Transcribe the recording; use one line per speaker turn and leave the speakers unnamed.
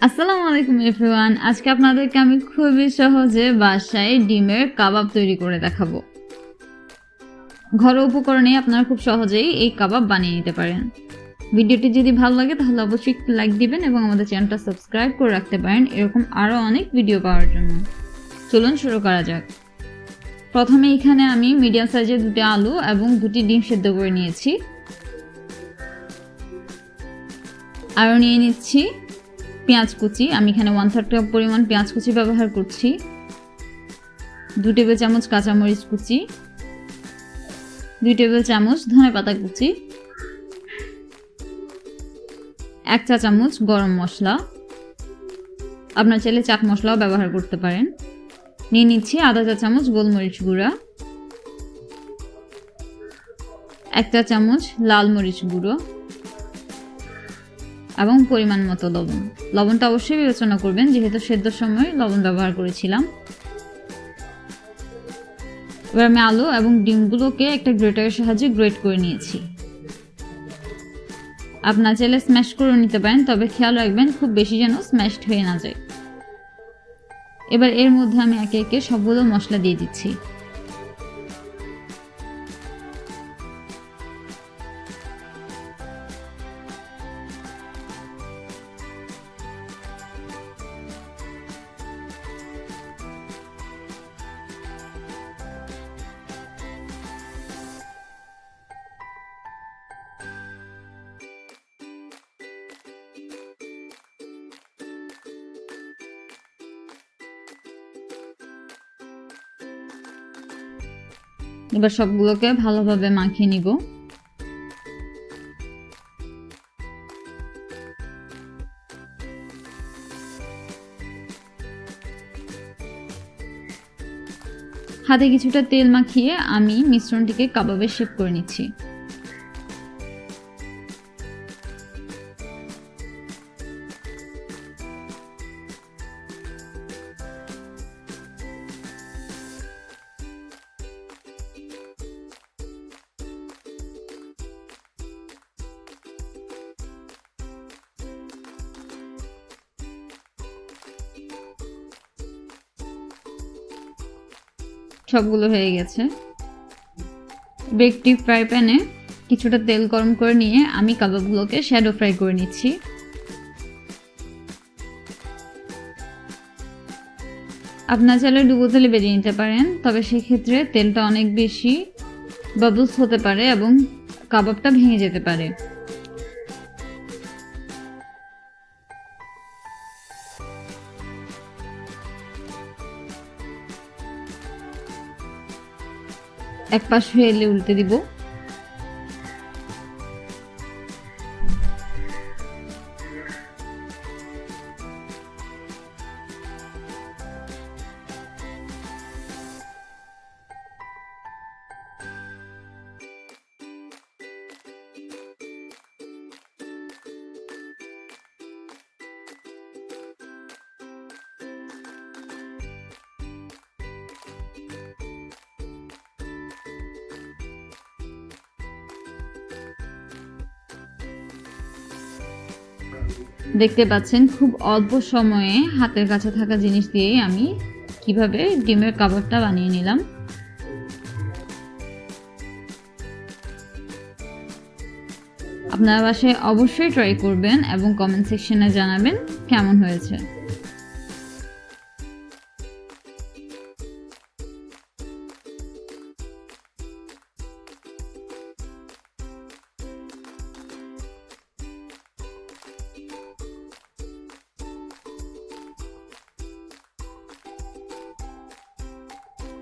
আসসালামু আলাইকুম, এভরিওয়ান। আজকে আপনাদেরকে আমি খুবই সহজে বাসায় ডিমের কাবাব তৈরি করে দেখাবো। ঘরোয়া উপকরণে আপনারা খুব সহজেই এই কাবাব বানিয়ে নিতে পারেন। ভিডিওটি যদি ভালো লাগে, তাহলে অবশ্যই একটু লাইক দিবেন এবং আমাদের চ্যানেলটা সাবস্ক্রাইব করে রাখতে পারেন এরকম আরও অনেক ভিডিও পাওয়ার জন্য। চলুন শুরু করা যাক। প্রথমে এখানে আমি মিডিয়াম সাইজের দুটি আলু এবং দুটি ডিম সেদ্ধ করে নিয়েছি। আরও নিয়ে নিচ্ছি। পেঁয়াজ কুচি। আমি এখানে ওয়ান থার্ড কাপ পরিমাণ পেঁয়াজ কুচি ব্যবহার করছি। দু টেবিল চামচ কাঁচামরিচ কুচি। দুই টেবিল চামচ ধনে পাতা কুচি। এক চা চামচ গরম মশলা। আপনার চাইলে চাট মশলাও ব্যবহার করতে পারেন। নিয়ে নিচ্ছি আধা চা চামচ গোলমরিচ গুঁড়া। এক চা চামচ লাল মরিচ গুঁড়ো। এবং পরিমাণ মতো লবণ। লবণটা অবশ্যই বিবেচনা করবেন, যেহেতু সেদ্ধর সময় লবণ ব্যবহার করেছিলাম। এবার আমি আলু এবং ডিমগুলোকে একটা গ্রেটারের সাহায্যে গ্রেট করে নিয়েছি। আপনার চাইলে স্ম্যাশ করে নিতে পারেন, তবে খেয়াল রাখবেন খুব বেশি যেন স্ম্যাশড হয়ে না যায়। এবার এর মধ্যে আমি একে একে সবগুলো মশলা দিয়ে দিচ্ছি। এবার সবগুলোকে ভালোভাবে মাখিয়ে নিব। হাতে কিছুটা তেল মাখিয়ে আমি মিশ্রণটিকে কাবাবে শেপ করে নিচ্ছি। সবগুলো হয়ে গেছে। বেকটি ফ্রাই প্যানে কিছুটা তেল গরম করে নিয়ে আমি কাবাবগুলোকে শ্যাডো ফ্রাই করে নিচ্ছি। আপনার চাইলে ডুবো তেলে বেরিয়ে নিতে পারেন, তবে সেক্ষেত্রে তেলটা অনেক বেশি বাবলস হতে পারে এবং কাবাবটা ভেঙে যেতে পারে। এক পাশ হয়ে এলে উল্টে দিব। দেখতে পাচ্ছেন, খুব অল্প সময়ে হাতের কাছে থাকা জিনিস দিয়েই আমি কীভাবে ডিমের কাবাবটা বানিয়ে নিলাম। আপনারা বাসায় অবশ্যই ট্রাই করবেন এবং কমেন্ট সেকশনে জানাবেন কেমন হয়েছে।